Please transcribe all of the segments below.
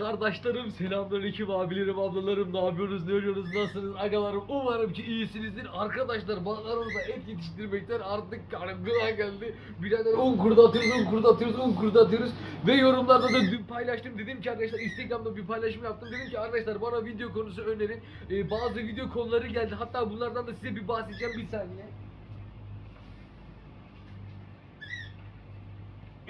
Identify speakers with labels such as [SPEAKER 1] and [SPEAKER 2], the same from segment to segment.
[SPEAKER 1] Kardeşlerim, selamünaleyküm abilerim, ablalarım, ne yapıyorsunuz, ne örüyorsunuz, nasılsınız, agalarım, umarım ki iyisinizdir. Arkadaşlar, balıklarımıza et yetiştirmekten artık yani gına geldi. Birader un kurdu atıyoruz, un kurdu atıyoruz, un kurdu atıyoruz. Ve yorumlarda da dün paylaştım, dedim ki arkadaşlar, Instagram'da bir paylaşım yaptım. Dedim ki arkadaşlar bana video konusu önerin. Ee, bazı video konuları geldi, hatta bunlardan da size bir bahsedeceğim bir saniye.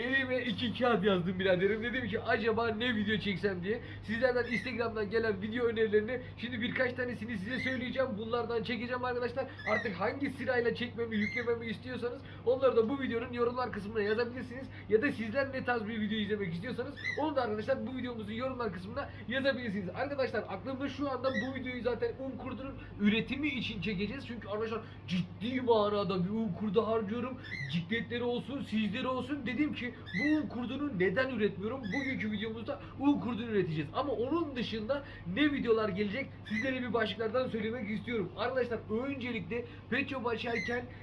[SPEAKER 1] Elime iki kağıt yazdım biraderim. Dedim ki acaba ne video çeksem diye. Sizlerden Instagram'dan gelen video önerilerini şimdi birkaç tanesini size söyleyeceğim. Bunlardan çekeceğim arkadaşlar. Artık hangi sırayla çekmemi, yüklememi istiyorsanız onları da bu videonun yorumlar kısmına yazabilirsiniz. Ya da sizler ne tarz bir video izlemek istiyorsanız onu da arkadaşlar bu videomuzun yorumlar kısmına yazabilirsiniz. Arkadaşlar aklımda şu anda bu videoyu zaten un kurdunun üretimi için çekeceğiz. Çünkü arkadaşlar ciddi manada bir un kurdu harcıyorum. Cikletleri olsun, sizleri olsun. Dedim ki bu un kurdunu neden üretmiyorum? Bugünkü videomuzda un kurdunu üreteceğiz. Ama onun dışında ne videolar gelecek sizlere bir başlıklardan söylemek istiyorum. Arkadaşlar öncelikle Pet Shop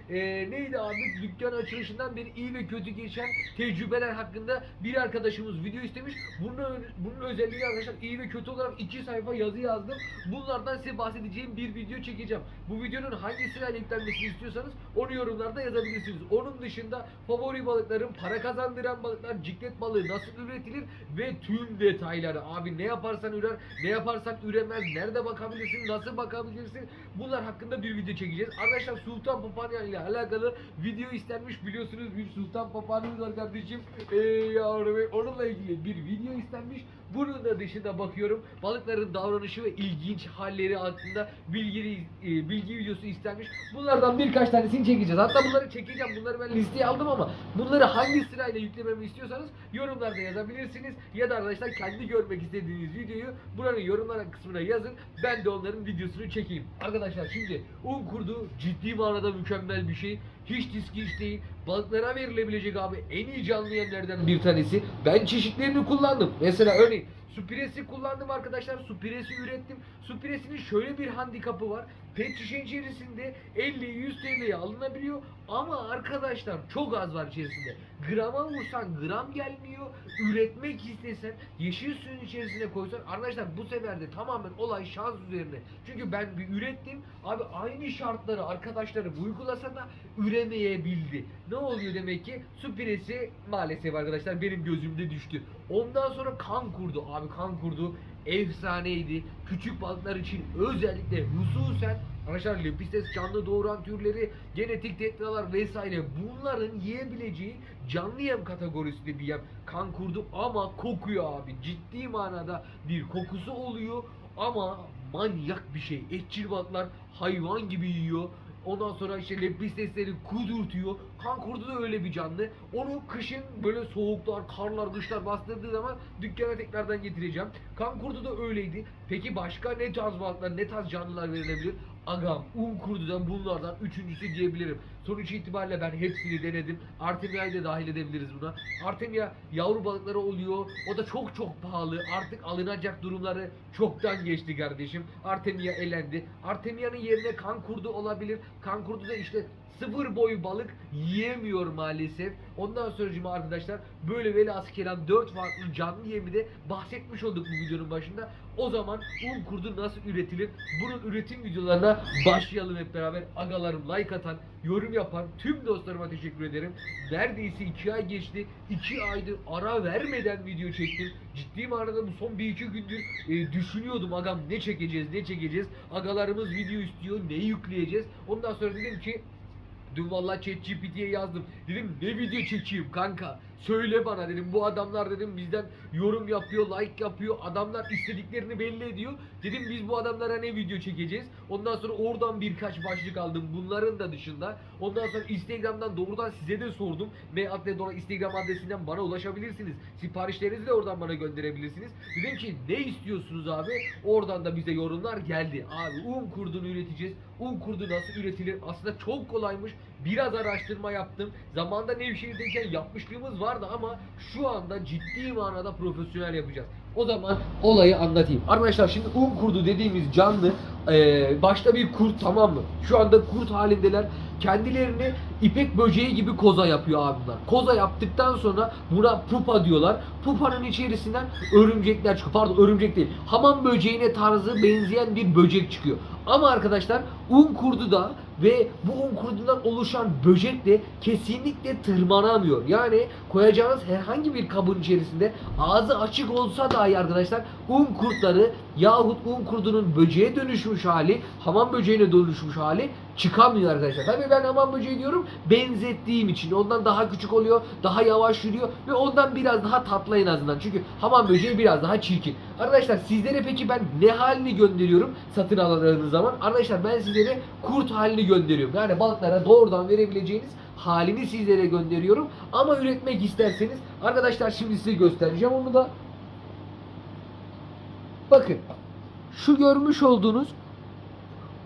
[SPEAKER 1] eee, neydi abi dükkan açılışından beri iyi ve kötü geçen tecrübeler hakkında bir arkadaşımız video istemiş. Bunun, bunun özelliği arkadaşlar iyi ve kötü olarak iki sayfa yazı yazdım. Bunlardan size bahsedeceğim bir video çekeceğim. Bu videonun hangi sırayla yüklenmesini istiyorsanız onu yorumlarda yazabilirsiniz. Onun dışında favori balıklarım, para kazandıran balıklar, ciklet balığı nasıl üretilir ve tüm detayları. Abi ne yaparsan ürer, ne yaparsan üremez, nerede bakabilirsin, nasıl bakabilirsin bunlar hakkında bir video çekeceğiz. Arkadaşlar Sultan Papanya ile alakalı video istenmiş biliyorsunuz bir Sultan Papanya'mız var kardeşim. Ey yavrum onunla ilgili bir video istenmiş. Bunun da dışında bakıyorum balıkların davranışı ve ilginç halleri hakkında bilgi, e, bilgi videosu istenmiş. Bunlardan birkaç tanesini çekeceğiz. Hatta bunları çekeceğim. Bunları ben listeye aldım ama bunları hangi sırayla yüklememi istiyorsanız yorumlarda yazabilirsiniz. Ya da arkadaşlar kendi görmek istediğiniz videoyu buranın yorumlar kısmına yazın. Ben de onların videosunu çekeyim. Arkadaşlar şimdi un kurdu ciddi manada mükemmel bir şey. Hiç riskli iş değil. Balıklara verilebilecek abi en iyi canlı yemlerden bir tanesi. Ben çeşitlerini kullandım. Mesela örneğin Supiresi kullandım arkadaşlar. Supiresi ürettim. Supiresinin şöyle bir handikapı var. Pet şişe içerisinde 50-100 TL'ye alınabiliyor. Ama arkadaşlar çok az var içerisinde. Grama vursan gram gelmiyor. Üretmek istesen yeşil suyun içerisine koysan arkadaşlar bu sefer de tamamen olay şans üzerine. Çünkü ben bir ürettim. Abi aynı şartları arkadaşlarım uygulasa da üremeyebildi. Ne oluyor demek ki? Supiresi maalesef arkadaşlar benim gözümde düştü. Ondan sonra kan kurdu. Abi kan kurdu efsaneydi. Küçük balıklar için özellikle hususen arkadaşlar lepistes canlı doğuran türleri, genetik tetralar vesaire bunların yiyebileceği canlı yem kategorisinde bir yem. Kan kurdu ama kokuyor abi. Ciddi manada bir kokusu oluyor ama manyak bir şey. Etçil balıklar hayvan gibi yiyor. Ondan sonra işte lepistesleri kudurtuyor. Kan da öyle bir canlı. Onu kışın böyle soğuklar, karlar, kışlar bastırdığı zaman dükkana tekrardan getireceğim. Kan da öyleydi. Peki başka ne tarz balıklar, ne tarz canlılar verilebilir? Agam, un kurdudan bunlardan üçüncüsü diyebilirim. Sonuç itibariyle ben hepsini denedim. Artemia'yı da dahil edebiliriz buna. Artemia yavru balıkları oluyor. O da çok çok pahalı. Artık alınacak durumları çoktan geçti kardeşim. Artemia elendi. Artemia'nın yerine kan kurdu olabilir. Kan kurdu da işte sıfır boy balık yiyemiyor maalesef. Ondan sonra arkadaşlar böyle velhasıl kelam 4 farklı canlı yemi de bahsetmiş olduk bu videonun başında. O zaman un kurdu nasıl üretilir? Bunun üretim videolarına başlayalım hep beraber. Agalarım like atan, yorum yapan tüm dostlarıma teşekkür ederim. Neredeyse 2 ay geçti. 2 aydır ara vermeden video çektim. Ciddi manada bu son 1-2 gündür e, düşünüyordum agam ne çekeceğiz ne çekeceğiz. Agalarımız video istiyor ne yükleyeceğiz. Ondan sonra dedim ki Dün vallahi ChatGPT'ye yazdım. Dedim ne video çekeyim kanka? Söyle bana dedim. Bu adamlar dedim bizden yorum yapıyor, like yapıyor. Adamlar istediklerini belli ediyor. Dedim biz bu adamlara ne video çekeceğiz? Ondan sonra oradan birkaç başlık aldım. Bunların da dışında. Ondan sonra Instagram'dan doğrudan size de sordum. Ve Atledora Instagram adresinden bana ulaşabilirsiniz. Siparişlerinizi de oradan bana gönderebilirsiniz. Dedim ki ne istiyorsunuz abi? Oradan da bize yorumlar geldi. Abi un kurdunu üreteceğiz. Un kurdu nasıl üretilir? Aslında çok kolaymış. Biraz araştırma yaptım. Zamanda Nevşehir'deyken yapmışlığımız vardı ama şu anda ciddi manada profesyonel yapacağız. O zaman olayı anlatayım. Arkadaşlar şimdi un kurdu dediğimiz canlı eee, başta bir kurt tamam mı? Şu anda kurt halindeler. Kendilerini ipek böceği gibi koza yapıyor abi bunlar. Koza yaptıktan sonra buna pupa diyorlar. Pupanın içerisinden örümcekler çıkıyor. Pardon örümcek değil. Hamam böceğine tarzı benzeyen bir böcek çıkıyor. Ama arkadaşlar un kurdu da ve bu un kurdundan oluşan böcek de kesinlikle tırmanamıyor. Yani koyacağınız herhangi bir kabın içerisinde ağzı açık olsa dahi arkadaşlar un kurtları yahut un kurdunun böceğe dönüşmüş hali, hamam böceğine dönüşmüş hali çıkamıyor arkadaşlar. Tabii ben hamam böceği diyorum benzettiğim için. Ondan daha küçük oluyor, daha yavaş yürüyor ve ondan biraz daha tatlı en azından. Çünkü hamam böceği biraz daha çirkin. Arkadaşlar sizlere peki ben ne halini gönderiyorum satın alacağınız zaman? Arkadaşlar ben sizlere kurt halini gönderiyorum. Yani balıklara doğrudan verebileceğiniz halini sizlere gönderiyorum. Ama üretmek isterseniz arkadaşlar şimdi size göstereceğim onu da. Bakın şu görmüş olduğunuz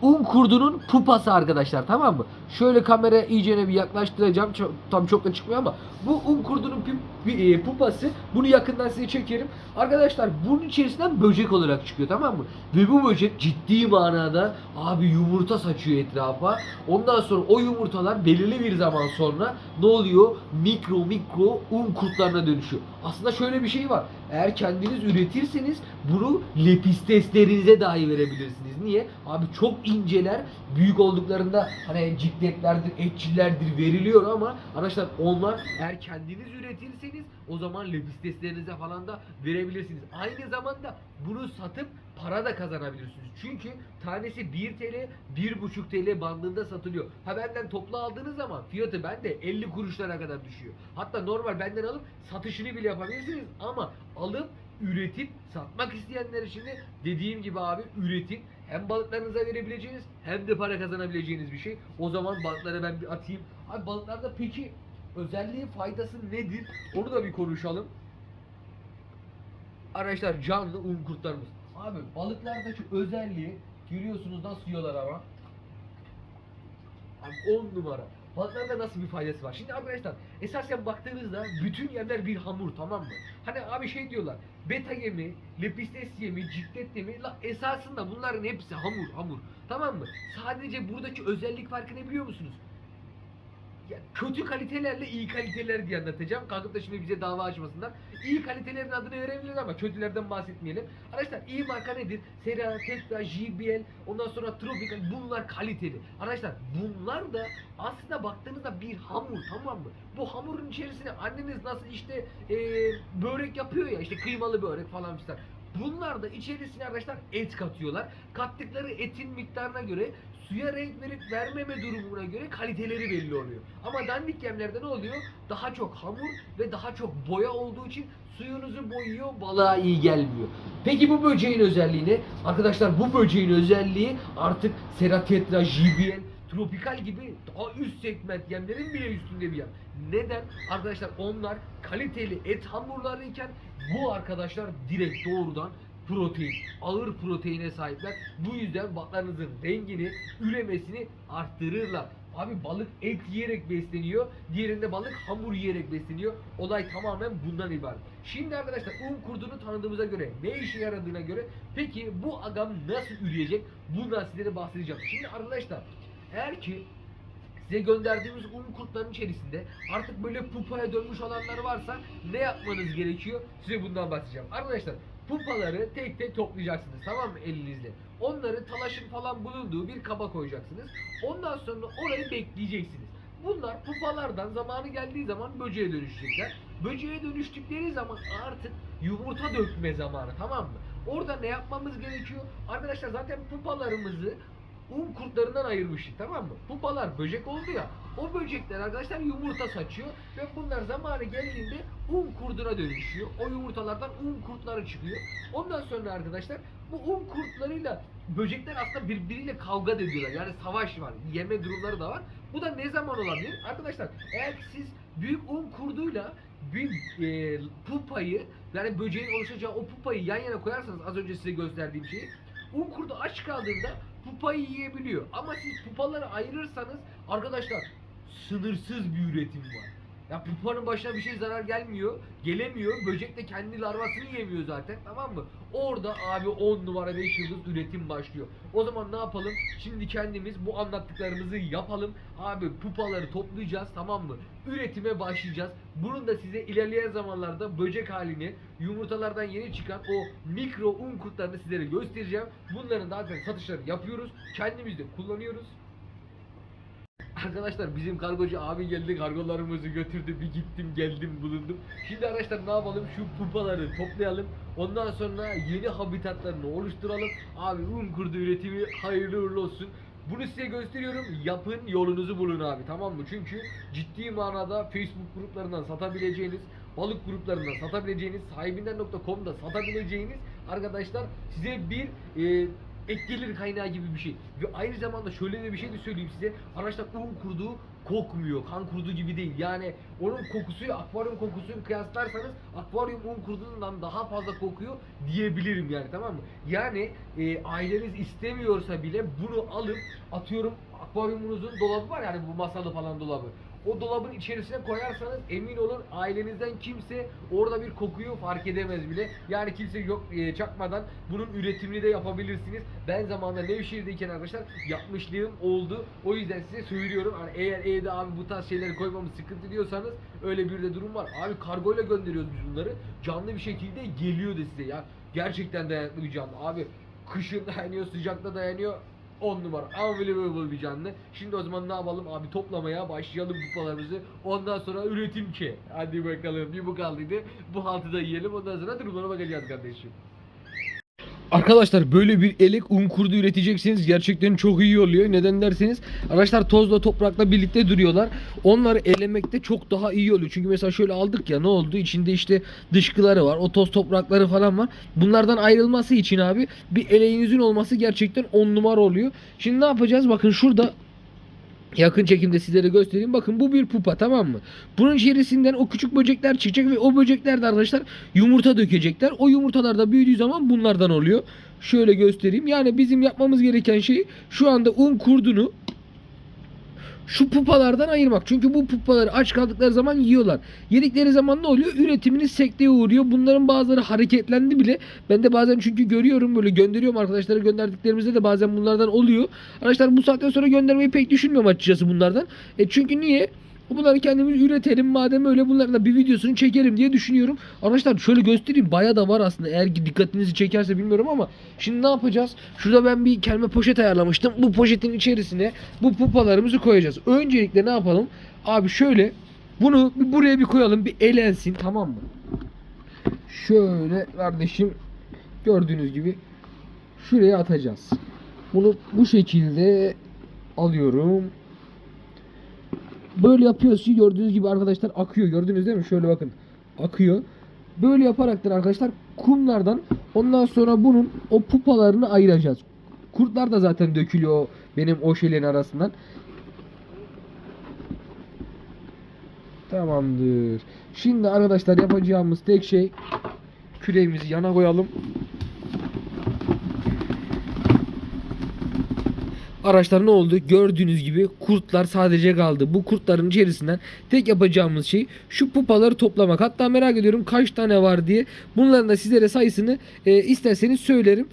[SPEAKER 1] un kurdunun pupası arkadaşlar tamam mı? Şöyle kamera iyicene bir yaklaştıracağım. Tam çok da çıkmıyor ama bu un kurdunun e, pupası. Bunu yakından size çekerim. Arkadaşlar bunun içerisinden böcek olarak çıkıyor tamam mı? Ve bu böcek ciddi manada abi yumurta saçıyor etrafa. Ondan sonra o yumurtalar belirli bir zaman sonra ne oluyor? Mikro mikro un kurtlarına dönüşüyor. Aslında şöyle bir şey var. Eğer kendiniz üretirseniz bunu lepisteslerinize dahi verebilirsiniz. Niye? Abi çok inceler. Büyük olduklarında hani cikletlerdir, etçillerdir veriliyor ama arkadaşlar onlar eğer kendiniz üretirseniz o zaman lepisteslerinize falan da verebilirsiniz. Aynı zamanda bunu satıp para da kazanabilirsiniz. Çünkü tanesi 1 TL, 1,5 TL bandında satılıyor. Ha benden toplu aldığınız zaman fiyatı bende 50 kuruşlara kadar düşüyor. Hatta normal benden alıp satışını bile yapabilirsiniz ama alıp üretip satmak isteyenler için de dediğim gibi abi üretip hem balıklarınıza verebileceğiniz hem de para kazanabileceğiniz bir şey. O zaman balıklara ben bir atayım. Abi balıklarda peki özelliği faydası nedir? Onu da bir konuşalım. Arkadaşlar canlı un kurtlarımız. Abi balıklardaki özelliği görüyorsunuz nasıl yiyorlar ama. Abi 10 numara. Balıklarda nasıl bir faydası var? Şimdi arkadaşlar esasen baktığınızda bütün yerler bir hamur tamam mı? Hani abi şey diyorlar beta yemi, lepistes yemi, ciklet yemi la esasında bunların hepsi hamur hamur tamam mı? Sadece buradaki özellik farkı ne biliyor musunuz? Kötü kalitelerle iyi kaliteler diye anlatacağım. Kalkıp da şimdi bize dava açmasınlar. İyi kalitelerin adını verebiliriz ama kötülerden bahsetmeyelim. Arkadaşlar iyi marka nedir? Sera, Tetra, JBL, ondan sonra Tropical bunlar kaliteli. Arkadaşlar bunlar da aslında baktığınızda bir hamur tamam mı? Bu hamurun içerisine anneniz nasıl işte eee, börek yapıyor ya işte kıymalı börek falan filan. Bunlar da içerisine arkadaşlar et katıyorlar. Kattıkları etin miktarına göre suya renk verip vermeme durumuna göre kaliteleri belli oluyor. Ama dandik yemlerde ne oluyor? Daha çok hamur ve daha çok boya olduğu için suyunuzu boyuyor, balığa iyi gelmiyor. Peki bu böceğin özelliği ne? Arkadaşlar bu böceğin özelliği artık Ceratetra, JBL, tropikal gibi daha üst segment yemlerin bile üstünde bir yem. Neden? Arkadaşlar onlar kaliteli et hamurları iken bu arkadaşlar direkt doğrudan protein, ağır proteine sahipler. Bu yüzden balıklarınızın rengini, üremesini arttırırlar. Abi balık et yiyerek besleniyor, diğerinde balık hamur yiyerek besleniyor. Olay tamamen bundan ibaret. Şimdi arkadaşlar un kurdunu tanıdığımıza göre, ne işe yaradığına göre peki bu agam nasıl üreyecek? Bundan sizlere bahsedeceğim. Şimdi arkadaşlar eğer ki size gönderdiğimiz un kurtların içerisinde artık böyle pupaya dönmüş olanlar varsa ne yapmanız gerekiyor? Size bundan bahsedeceğim. Arkadaşlar pupaları tek tek toplayacaksınız tamam mı elinizle. Onları talaşın falan bulunduğu bir kaba koyacaksınız. Ondan sonra orayı bekleyeceksiniz. Bunlar pupalardan zamanı geldiği zaman böceğe dönüşecekler. Böceğe dönüştükleri zaman artık yumurta dökme zamanı tamam mı? Orada ne yapmamız gerekiyor? Arkadaşlar zaten pupalarımızı un kurtlarından ayırmıştık tamam mı? Pupalar böcek oldu ya. O böcekler arkadaşlar yumurta saçıyor ve bunlar zamanı geldiğinde un kurduna dönüşüyor. O yumurtalardan un kurtları çıkıyor. Ondan sonra arkadaşlar bu un kurtlarıyla böcekler aslında birbiriyle kavga ediyorlar. Yani savaş var. Yeme durumları da var. Bu da ne zaman olabilir? Arkadaşlar eğer siz büyük un kurduyla bir e, pupayı yani böceğin oluşacağı o pupayı yan yana koyarsanız az önce size gösterdiğim şeyi un kurdu aç kaldığında pupayı yiyebiliyor. Ama siz pupaları ayırırsanız arkadaşlar sınırsız bir üretim var. Ya pupanın başına bir şey zarar gelmiyor. Gelemiyor. Böcek de kendi larvasını yemiyor zaten. Tamam mı? Orada abi 10 numara 5 yıldız üretim başlıyor. O zaman ne yapalım? Şimdi kendimiz bu anlattıklarımızı yapalım. Abi pupaları toplayacağız tamam mı? Üretime başlayacağız. Bunun da size ilerleyen zamanlarda böcek halini, yumurtalardan yeni çıkan o mikro un kurtlarını sizlere göstereceğim. Bunların zaten satışlarını yapıyoruz. Kendimiz de kullanıyoruz. Arkadaşlar bizim kargocu abi geldi kargolarımızı götürdü bir gittim geldim bulundum. Şimdi arkadaşlar ne yapalım şu pupaları toplayalım. Ondan sonra yeni habitatlarını oluşturalım. Abi un kurdu üretimi hayırlı uğurlu olsun. Bunu size gösteriyorum. Yapın yolunuzu bulun abi tamam mı? Çünkü ciddi manada Facebook gruplarından satabileceğiniz, balık gruplarından satabileceğiniz, sahibinden.com'da satabileceğiniz arkadaşlar size bir e, ek gelir kaynağı gibi bir şey. Ve aynı zamanda şöyle de bir şey de söyleyeyim size. Arkadaşlar un kurdu kokmuyor. Kan kurdu gibi değil. Yani onun kokusuyla akvaryum kokusunu kıyaslarsanız akvaryum un kurdundan daha fazla kokuyor diyebilirim yani tamam mı? Yani e, aileniz istemiyorsa bile bunu alıp atıyorum akvaryumunuzun dolabı var yani bu masalı falan dolabı. O dolabın içerisine koyarsanız emin olun ailenizden kimse orada bir kokuyu fark edemez bile. Yani kimse yok e, çakmadan bunun üretimini de yapabilirsiniz. Ben zamanında Nevşehir'deyken arkadaşlar yapmışlığım oldu. O yüzden size söylüyorum. Hani eğer evde abi bu tarz şeyleri koymamız sıkıntı diyorsanız öyle bir de durum var. Abi kargoyla gönderiyoruz biz bunları. Canlı bir şekilde geliyor da size ya. Gerçekten dayanıklı bir canlı. Abi kışın dayanıyor, sıcakta dayanıyor. 10 numara unbelievable bir canlı. Şimdi o zaman ne yapalım abi toplamaya başlayalım kupalarımızı. Ondan sonra üretim ki. Hadi bakalım bir bu kaldıydı. Bu haltı da yiyelim ondan sonra durumlara bakacağız kardeşim. Arkadaşlar böyle bir elek un kurdu üreteceksiniz. Gerçekten çok iyi oluyor. Neden derseniz arkadaşlar tozla toprakla birlikte duruyorlar. Onları elemekte çok daha iyi oluyor. Çünkü mesela şöyle aldık ya ne oldu? İçinde işte dışkıları var. O toz toprakları falan var. Bunlardan ayrılması için abi bir eleğinizin olması gerçekten on numara oluyor. Şimdi ne yapacağız? Bakın şurada Yakın çekimde sizlere göstereyim. Bakın bu bir pupa tamam mı? Bunun içerisinden o küçük böcekler çıkacak ve o böcekler de arkadaşlar yumurta dökecekler. O yumurtalar da büyüdüğü zaman bunlardan oluyor. Şöyle göstereyim. Yani bizim yapmamız gereken şey şu anda un kurdunu şu pupalardan ayırmak. Çünkü bu pupaları aç kaldıkları zaman yiyorlar. Yedikleri zaman ne oluyor? Üretiminiz sekteye uğruyor. Bunların bazıları hareketlendi bile. Ben de bazen çünkü görüyorum böyle gönderiyorum arkadaşlara gönderdiklerimizde de bazen bunlardan oluyor. Arkadaşlar bu saatten sonra göndermeyi pek düşünmüyorum açıkçası bunlardan. E çünkü niye? Bunları kendimiz üretelim madem öyle bunların da bir videosunu çekelim diye düşünüyorum. Arkadaşlar şöyle göstereyim baya da var aslında eğer dikkatinizi çekerse bilmiyorum ama şimdi ne yapacağız? Şurada ben bir kendime poşet ayarlamıştım. Bu poşetin içerisine bu pupalarımızı koyacağız. Öncelikle ne yapalım? Abi şöyle bunu buraya bir koyalım bir elensin tamam mı? Şöyle kardeşim gördüğünüz gibi şuraya atacağız. Bunu bu şekilde alıyorum. Böyle yapıyoruz ki gördüğünüz gibi arkadaşlar akıyor. Gördünüz değil mi? Şöyle bakın. Akıyor. Böyle yaparaktan arkadaşlar kumlardan ondan sonra bunun o pupalarını ayıracağız. Kurtlar da zaten dökülüyor benim o şeylerin arasından. Tamamdır. Şimdi arkadaşlar yapacağımız tek şey küreğimizi yana koyalım. Araçlar ne oldu? Gördüğünüz gibi kurtlar sadece kaldı. Bu kurtların içerisinden tek yapacağımız şey şu pupaları toplamak. Hatta merak ediyorum kaç tane var diye. Bunların da sizlere sayısını e, isterseniz söylerim.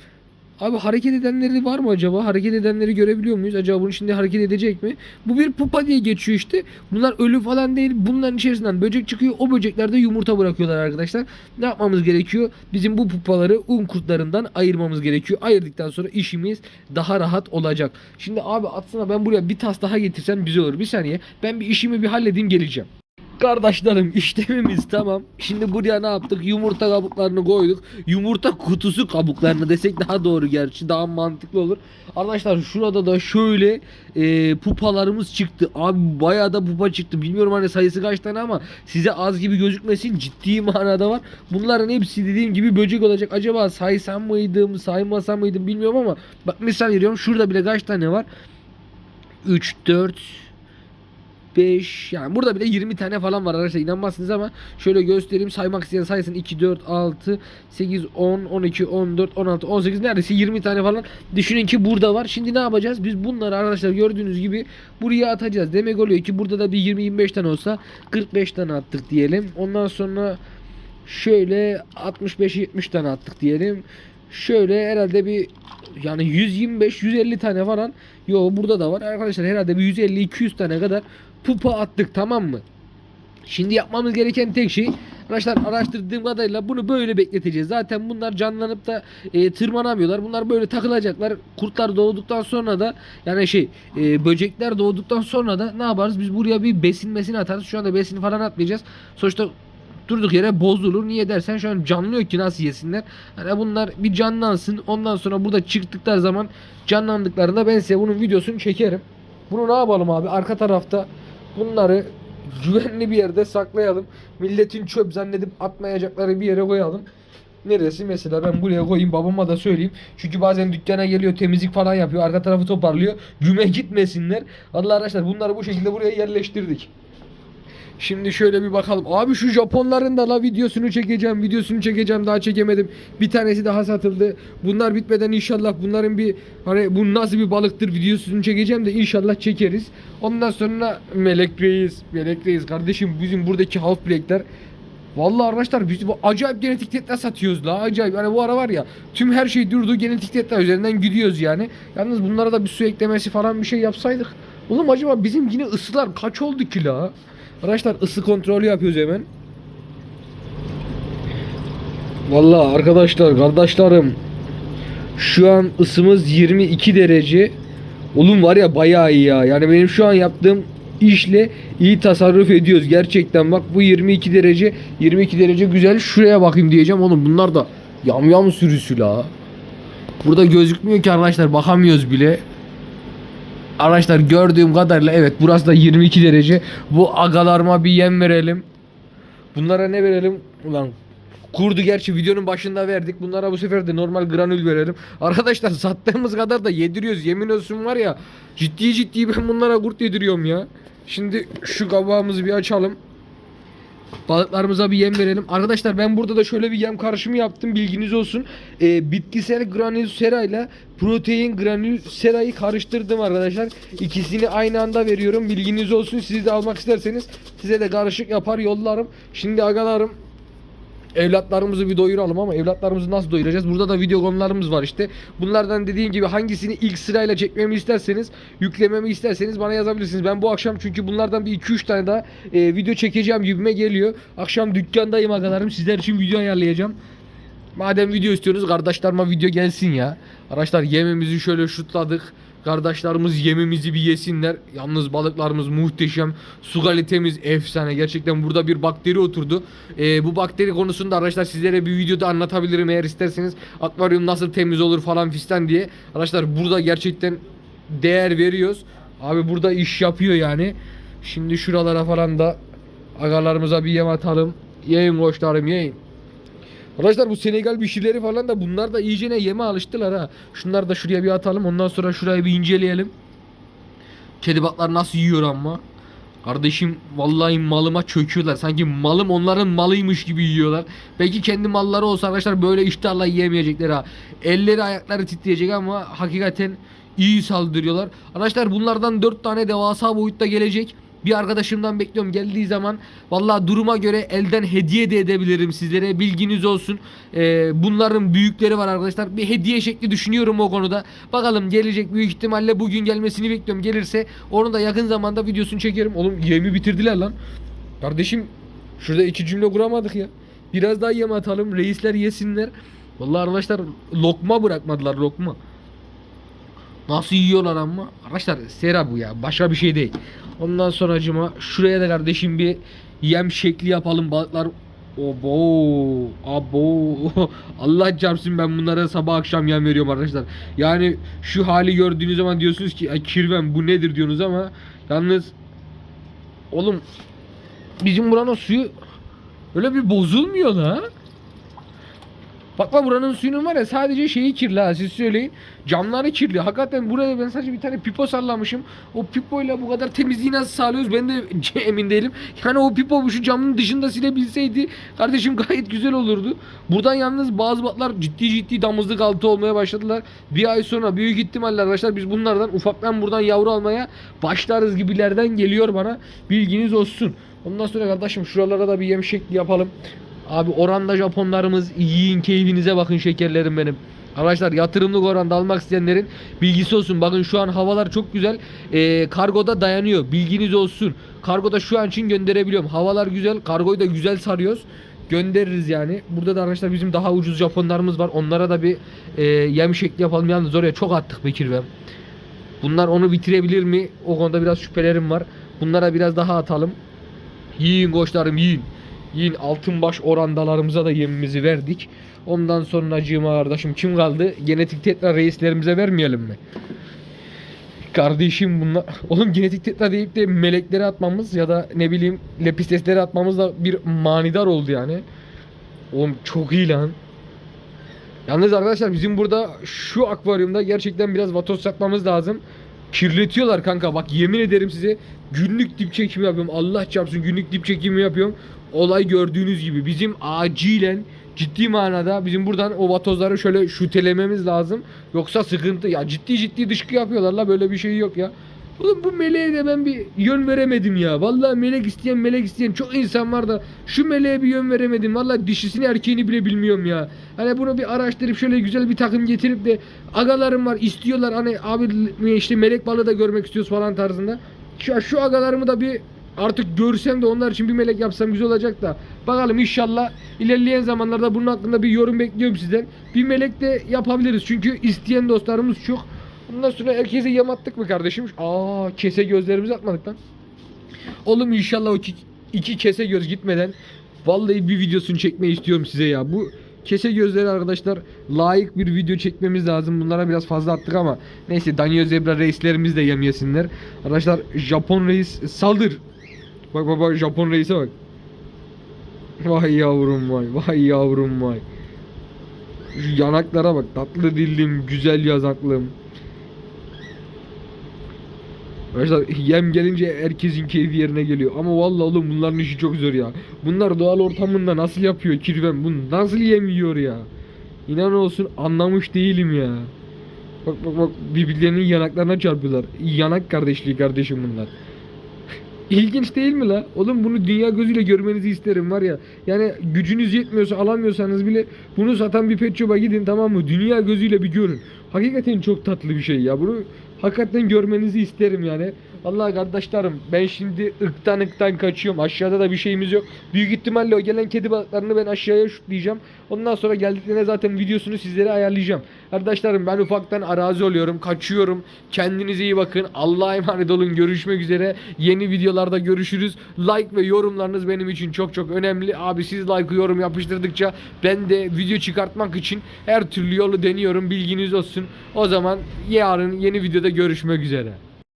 [SPEAKER 1] Abi hareket edenleri var mı acaba? Hareket edenleri görebiliyor muyuz? Acaba bunun şimdi hareket edecek mi? Bu bir pupa diye geçiyor işte. Bunlar ölü falan değil. Bunların içerisinden böcek çıkıyor. O böcekler de yumurta bırakıyorlar arkadaşlar. Ne yapmamız gerekiyor? Bizim bu pupaları un kurtlarından ayırmamız gerekiyor. Ayırdıktan sonra işimiz daha rahat olacak. Şimdi abi atsana ben buraya bir tas daha getirsem güzel olur. Bir saniye. Ben bir işimi bir halledeyim geleceğim. Kardeşlerim işlemimiz tamam. Şimdi buraya ne yaptık? Yumurta kabuklarını koyduk. Yumurta kutusu kabuklarını desek daha doğru gerçi. Daha mantıklı olur. Arkadaşlar şurada da şöyle e, pupalarımız çıktı. Abi bayağı da pupa çıktı. Bilmiyorum hani sayısı kaç tane ama size az gibi gözükmesin. Ciddi manada var. Bunların hepsi dediğim gibi böcek olacak. Acaba saysam mıydım, saymasam mıydım bilmiyorum ama bak misal veriyorum. Şurada bile kaç tane var? 3, 4, 5 yani burada bile 20 tane falan var arkadaşlar inanmazsınız ama şöyle göstereyim saymak isteyen saysın 2 4 6 8 10 12 14 16 18 neredeyse 20 tane falan düşünün ki burada var. Şimdi ne yapacağız? Biz bunları arkadaşlar gördüğünüz gibi buraya atacağız. Demek oluyor ki burada da bir 20 25 tane olsa 45 tane attık diyelim. Ondan sonra şöyle 65-70 tane attık diyelim. Şöyle herhalde bir yani 125-150 tane falan. Yo burada da var. Arkadaşlar herhalde bir 150-200 tane kadar pupa attık tamam mı? Şimdi yapmamız gereken tek şey arkadaşlar araştırdığım kadarıyla bunu böyle bekleteceğiz. Zaten bunlar canlanıp da e, tırmanamıyorlar. Bunlar böyle takılacaklar. Kurtlar doğduktan sonra da yani şey e, böcekler doğduktan sonra da ne yaparız? Biz buraya bir besin mesini atarız. Şu anda besini falan atmayacağız. Sonuçta durduk yere bozulur. Niye dersen şu an canlıyor ki nasıl yesinler. Hani bunlar bir canlansın. Ondan sonra burada çıktıkları zaman canlandıklarında ben size bunun videosunu çekerim. Bunu ne yapalım abi? Arka tarafta bunları güvenli bir yerde saklayalım. Milletin çöp zannedip atmayacakları bir yere koyalım. Neresi mesela ben buraya koyayım babama da söyleyeyim. Çünkü bazen dükkana geliyor temizlik falan yapıyor. Arka tarafı toparlıyor. Güme gitmesinler. Allah arkadaşlar bunları bu şekilde buraya yerleştirdik. Şimdi şöyle bir bakalım. Abi şu Japonların da la videosunu çekeceğim. Videosunu çekeceğim daha çekemedim. Bir tanesi daha satıldı. Bunlar bitmeden inşallah bunların bir hani bu nasıl bir balıktır videosunu çekeceğim de inşallah çekeriz. Ondan sonra Melek Reis. Melek Reis kardeşim bizim buradaki half blackler Vallahi arkadaşlar biz bu acayip genetik tetler satıyoruz la acayip. Yani bu ara var ya tüm her şey durdu genetik tetler üzerinden gidiyoruz yani. Yalnız bunlara da bir su eklemesi falan bir şey yapsaydık. Oğlum acaba bizim yine ısılar kaç oldu ki la? Arkadaşlar ısı kontrolü yapıyoruz hemen. Vallahi arkadaşlar kardeşlerim şu an ısımız 22 derece. Oğlum var ya bayağı iyi ya. Yani benim şu an yaptığım işle iyi tasarruf ediyoruz. Gerçekten bak bu 22 derece 22 derece güzel. Şuraya bakayım diyeceğim. Oğlum bunlar da yamyam sürüsü la. Burada gözükmüyor ki arkadaşlar bakamıyoruz bile. Arkadaşlar gördüğüm kadarıyla evet burası da 22 derece. Bu agalarıma bir yem verelim. Bunlara ne verelim? Ulan kurdu gerçi videonun başında verdik. Bunlara bu sefer de normal granül verelim. Arkadaşlar sattığımız kadar da yediriyoruz. Yemin olsun var ya ciddi ciddi ben bunlara kurt yediriyorum ya. Şimdi şu kabağımızı bir açalım. Balıklarımıza bir yem verelim. Arkadaşlar ben burada da şöyle bir yem karışımı yaptım. Bilginiz olsun. Ee, bitkisel granül sera ile protein granül serayı karıştırdım arkadaşlar. İkisini aynı anda veriyorum. Bilginiz olsun. Siz de almak isterseniz size de karışık yapar yollarım. Şimdi agalarım evlatlarımızı bir doyuralım ama evlatlarımızı nasıl doyuracağız? Burada da video konularımız var işte. Bunlardan dediğim gibi hangisini ilk sırayla çekmemi isterseniz, yüklememi isterseniz bana yazabilirsiniz. Ben bu akşam çünkü bunlardan bir 2-3 tane daha e, video çekeceğim gibime geliyor. Akşam dükkandayım arkadaşlarım. Sizler için video ayarlayacağım. Madem video istiyorsunuz kardeşlerime video gelsin ya. Arkadaşlar yememizi şöyle şutladık. Kardeşlerimiz yemimizi bir yesinler. Yalnız balıklarımız muhteşem. Su kalitemiz efsane. Gerçekten burada bir bakteri oturdu. Ee, bu bakteri konusunda arkadaşlar sizlere bir videoda anlatabilirim eğer isterseniz. Akvaryum nasıl temiz olur falan fistan diye. Arkadaşlar burada gerçekten değer veriyoruz. Abi burada iş yapıyor yani. Şimdi şuralara falan da agalarımıza bir yem atalım. Yiyin koçlarım yiyin. Arkadaşlar bu Senegal bişileri falan da bunlar da iyicene yeme alıştılar ha. Şunları da şuraya bir atalım. Ondan sonra şurayı bir inceleyelim. Kedi batlar nasıl yiyor ama. Kardeşim vallahi malıma çöküyorlar. Sanki malım onların malıymış gibi yiyorlar. Belki kendi malları olsa arkadaşlar böyle iştahla yiyemeyecekler ha. Elleri ayakları titreyecek ama hakikaten iyi saldırıyorlar. Arkadaşlar bunlardan 4 tane devasa boyutta gelecek. Bir arkadaşımdan bekliyorum geldiği zaman vallahi duruma göre elden hediye de edebilirim sizlere bilginiz olsun. Ee, bunların büyükleri var arkadaşlar. Bir hediye şekli düşünüyorum o konuda. Bakalım gelecek büyük ihtimalle bugün gelmesini bekliyorum. Gelirse onu da yakın zamanda videosunu çekerim. Oğlum yemi bitirdiler lan. Kardeşim şurada iki cümle kuramadık ya. Biraz daha yem atalım. Reisler yesinler. Vallahi arkadaşlar lokma bırakmadılar lokma. Nasıl yiyorlar ama? Arkadaşlar sera bu ya. Başka bir şey değil. Ondan sonra acıma şuraya da kardeşim bir yem şekli yapalım. Balıklar Obo, abo. Allah çarpsın ben bunlara sabah akşam yem veriyorum arkadaşlar. Yani şu hali gördüğünüz zaman diyorsunuz ki "Ay kirven bu nedir diyorsunuz ama yalnız oğlum bizim buranın suyu öyle bir bozulmuyor la.
[SPEAKER 2] Bak bak buranın suyunun var ya sadece şeyi kirli ha siz söyleyin. Camları kirli. Hakikaten buraya ben sadece bir tane pipo sallamışım. O pipoyla bu kadar temizliği nasıl sağlıyoruz ben de emin değilim. Yani o pipo şu camın dışında silebilseydi kardeşim gayet güzel olurdu. Buradan yalnız bazı batlar ciddi ciddi damızlık altı olmaya başladılar. Bir ay sonra büyük ihtimalle arkadaşlar biz bunlardan ufaktan buradan yavru almaya başlarız gibilerden geliyor bana. Bilginiz olsun. Ondan sonra kardeşim şuralara da bir yem yapalım. Abi oranda Japonlarımız yiyin keyfinize bakın şekerlerim benim. Arkadaşlar yatırımlık oranda almak isteyenlerin bilgisi olsun. Bakın şu an havalar çok güzel. Ee, kargoda dayanıyor. Bilginiz olsun. Kargoda şu an için gönderebiliyorum. Havalar güzel. Kargoyu da güzel sarıyoruz. Göndeririz yani. Burada da arkadaşlar bizim daha ucuz Japonlarımız var. Onlara da bir e, yem şekli yapalım. Yalnız oraya çok attık Bekir ve. Bunlar onu bitirebilir mi? O konuda biraz şüphelerim var. Bunlara biraz daha atalım. Yiyin koçlarım yiyin. Yiyin altın baş orandalarımıza da yemimizi verdik. Ondan sonra acığıma kardeşim kim kaldı? Genetik tekrar reislerimize vermeyelim mi? Kardeşim bunlar... Oğlum genetik tekrar deyip de melekleri atmamız ya da ne bileyim lepistesleri atmamız da bir manidar oldu yani. Oğlum çok iyi lan. Yalnız arkadaşlar bizim burada şu akvaryumda gerçekten biraz vatoz satmamız lazım. Kirletiyorlar kanka bak yemin ederim size günlük dip çekimi yapıyorum. Allah çarpsın günlük dip çekimi yapıyorum. Olay gördüğünüz gibi bizim acilen ciddi manada bizim buradan o vatozları şöyle şutelememiz lazım. Yoksa sıkıntı ya ciddi ciddi dışkı yapıyorlar la böyle bir şey yok ya. Oğlum bu meleğe de ben bir yön veremedim ya. Vallahi melek isteyen melek isteyen çok insan var da şu meleğe bir yön veremedim. Vallahi dişisini erkeğini bile bilmiyorum ya. Hani bunu bir araştırıp şöyle güzel bir takım getirip de agalarım var istiyorlar hani abi işte melek balığı da görmek istiyoruz falan tarzında. Şu, şu agalarımı da bir artık görsem de onlar için bir melek yapsam güzel olacak da. Bakalım inşallah ilerleyen zamanlarda bunun hakkında bir yorum bekliyorum sizden. Bir melek de yapabiliriz çünkü isteyen dostlarımız çok. Ondan sonra herkese yem attık mı kardeşim? Aa kese gözlerimizi atmadık lan. Oğlum inşallah o iki, iki kese göz gitmeden vallahi bir videosunu çekmeyi istiyorum size ya. Bu kese gözleri arkadaşlar layık bir video çekmemiz lazım. Bunlara biraz fazla attık ama neyse Daniel Zebra reislerimiz de yem yesinler. Arkadaşlar Japon reis saldır. Bak bak bak Japon reise bak. Vay yavrum vay. Vay yavrum vay. Şu yanaklara bak. Tatlı dillim, güzel yazaklım. Arkadaşlar yem gelince herkesin keyfi yerine geliyor. Ama vallahi oğlum bunların işi çok zor ya. Bunlar doğal ortamında nasıl yapıyor kirven? Bu nasıl yem yiyor ya? İnan olsun anlamış değilim ya. Bak bak bak birbirlerinin yanaklarına çarpıyorlar. Yanak kardeşliği kardeşim bunlar. İlginç değil mi la? Oğlum bunu dünya gözüyle görmenizi isterim var ya. Yani gücünüz yetmiyorsa alamıyorsanız bile bunu satan bir pet shop'a gidin tamam mı? Dünya gözüyle bir görün. Hakikaten çok tatlı bir şey ya. Bunu hakikaten görmenizi isterim yani. Vallahi kardeşlerim ben şimdi ıktan ıktan kaçıyorum. Aşağıda da bir şeyimiz yok. Büyük ihtimalle o gelen kedi balıklarını ben aşağıya şutlayacağım. Ondan sonra geldiklerine zaten videosunu sizlere ayarlayacağım. Arkadaşlarım ben ufaktan arazi oluyorum. Kaçıyorum. Kendinize iyi bakın. Allah'a emanet olun. Görüşmek üzere. Yeni videolarda görüşürüz. Like ve yorumlarınız benim için çok çok önemli. Abi siz like yorum yapıştırdıkça ben de video çıkartmak için her türlü yolu deniyorum. Bilginiz olsun. O zaman yarın yeni videoda görüşmek üzere.